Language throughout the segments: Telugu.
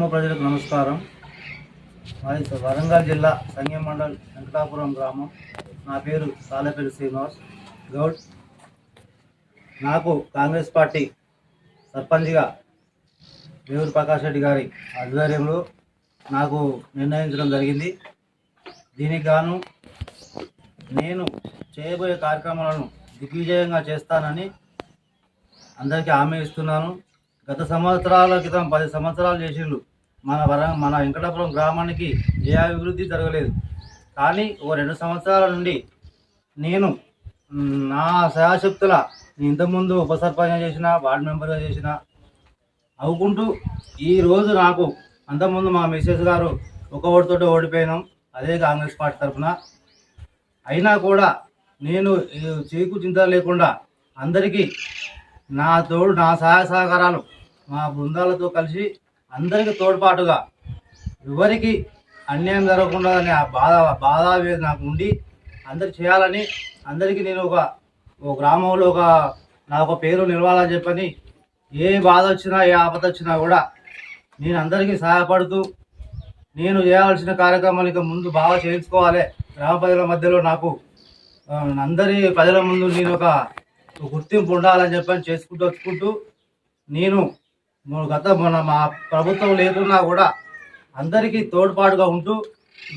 గ్రామ ప్రజలకు నమస్కారం. మాది వరంగల్ జిల్లా సంఘం మండల్ వెంకటాపురం గ్రామం. నా పేరు సాలపల్లి శ్రీనివాస్ గౌడ్. నాకు కాంగ్రెస్ పార్టీ సర్పంచ్గా వేవూరు ప్రకాష్ రెడ్డి గారి ఆధ్వర్యంలో నాకు నిర్ణయించడం జరిగింది. దీనికి గాను నేను చేయబోయే కార్యక్రమాలను దిగ్విజయంగా చేస్తానని అందరికీ హామీ ఇస్తున్నాను. గత సంవత్సరాల క్రితం పది సంవత్సరాలు చేసిండ్రు. మన వర మన వెంకటాపురం గ్రామానికి ఏ అభివృద్ధి జరగలేదు. కానీ ఓ రెండు సంవత్సరాల నుండి నేను నా సహాశక్తుల ఇంతకుముందు ఉప సర్పంచ్ చేసిన వార్డు మెంబర్గా చేసిన అవుకుంటూ ఈరోజు నాకు అంతకుముందు మా మిస్సెస్ గారు ఒక ఓటుతోటి ఓడిపోయినాం అదే కాంగ్రెస్ పార్టీ తరఫున. అయినా కూడా నేను చీకు చింత లేకుండా అందరికీ నా తోడు నా సహాయ సహకారాలు మా బృందాలతో కలిసి అందరికీ తోడ్పాటుగా. ఎవరికి అన్యాయం జరగకుండా అనే ఆ బాధ బాధ నాకు ఉండి అందరికి చేయాలని అందరికీ నేను ఒక ఓ గ్రామంలో ఒక నా ఒక పేరు నిలవాలని చెప్పని ఏ బాధ వచ్చినా ఏ ఆపద వచ్చినా కూడా నేను అందరికీ సహాయపడుతూ నేను చేయాల్సిన కార్యక్రమాలు ఇక ముందు బాగా చేయించుకోవాలి. గ్రామ ప్రజల మధ్యలో నాకు అందరి ప్రజల ముందు నేను ఒక గుర్తింపు ఉండాలని చెప్పని చేసుకుంటూ వచ్చుకుంటూ నేను గత మన మా ప్రభుత్వం లేకున్నా కూడా అందరికీ తోడ్పాటుగా ఉంటూ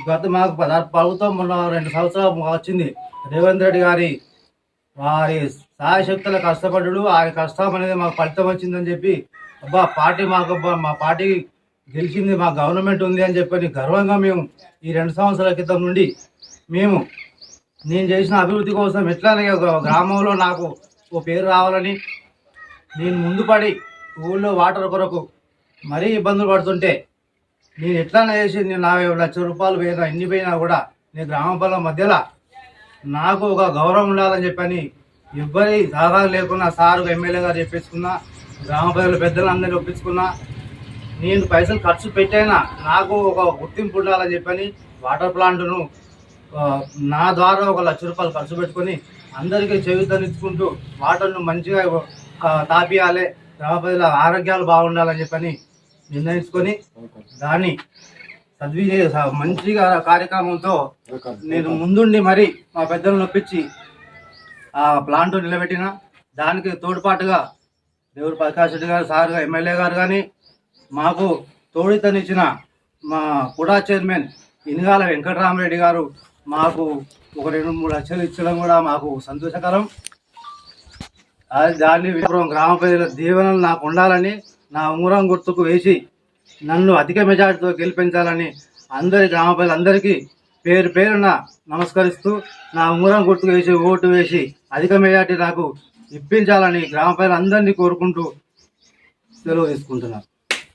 గత మాకు ప్రభుత్వం మొన్న రెండు సంవత్సరాలు వచ్చింది. రేవంత్ రెడ్డి గారి వారి సహాయశక్తుల కష్టపడ్డాడు. ఆ కష్టం అనేది మాకు ఫలితం వచ్చిందని చెప్పి అబ్బా పార్టీ మాకు మా పార్టీ గెలిచింది మా గవర్నమెంట్ ఉంది అని చెప్పని గర్వంగా మేము ఈ రెండు సంవత్సరాల క్రితం నుండి మేము నేను చేసిన అభివృద్ధి కోసం ఎట్లానే ఒక గ్రామంలో నాకు ఓ పేరు రావాలని నేను ముందుపడి ఊళ్ళో వాటర్ కొరకు మరీ ఇబ్బందులు పడుతుంటే నేను ఎట్లా చేసి నేను నా లక్ష రూపాయలు పోయినా ఎన్ని పోయినా కూడా నేను గ్రామ మధ్యలో నాకు ఒక గౌరవం ఉండాలని చెప్పని ఎవ్వరి సహకారం లేకున్నా సారు ఎమ్మెల్యే గారు చెప్పించుకున్నా గ్రామ ప్రజల పెద్దలందరినీ ఒప్పించుకున్నా నేను పైసలు ఖర్చు పెట్టైనా నాకు ఒక గుర్తింపు ఉండాలని చెప్పని వాటర్ ప్లాంట్ను నా ద్వారా ఒక లక్ష రూపాయలు ఖర్చు పెట్టుకొని అందరికీ చెవితనిచ్చుకుంటూ వాటర్ను మంచిగా తాపియాలి. ప్రజల ఆరోగ్యాలు బాగుండాలని చెప్పని నిర్ణయించుకొని దాన్ని సద్వినియోగ స- మంచిగా కార్యక్రమంతో నేను ముందుండి మరి మా పెద్దలను నొప్పించి ఆ ప్లాంట్ నిలబెట్టిన. దానికి తోడ్పాటుగా దేవుడు ప్రకాష్ రెడ్డి గారు సార్ ఎమ్మెల్యే గారు కానీ మాకు తోడితనిచ్చిన మా కుడా చైర్మన్ ఇనుగాల వెంకటరామరెడ్డి గారు మాకు ఒక రెండు మూడు లక్షలు ఇచ్చడం కూడా మాకు సంతోషకరం. దాన్ని విపురం గ్రామ ప్రజల దీవెనలు నాకు ఉండాలని నా ఉంగరం గుర్తుకు వేసి నన్ను అధిక మెజార్టీతో గెలిపించాలని అందరి గ్రామ ప్రజలందరికీ పేరు పేరున నమస్కరిస్తూ నా ఉంగరం గుర్తుకు వేసి ఓటు వేసి అధిక మెజార్టీ నాకు ఇప్పించాలని గ్రామ ప్రజలందరినీ కోరుకుంటూ సెలవు తీసుకుంటున్నాను.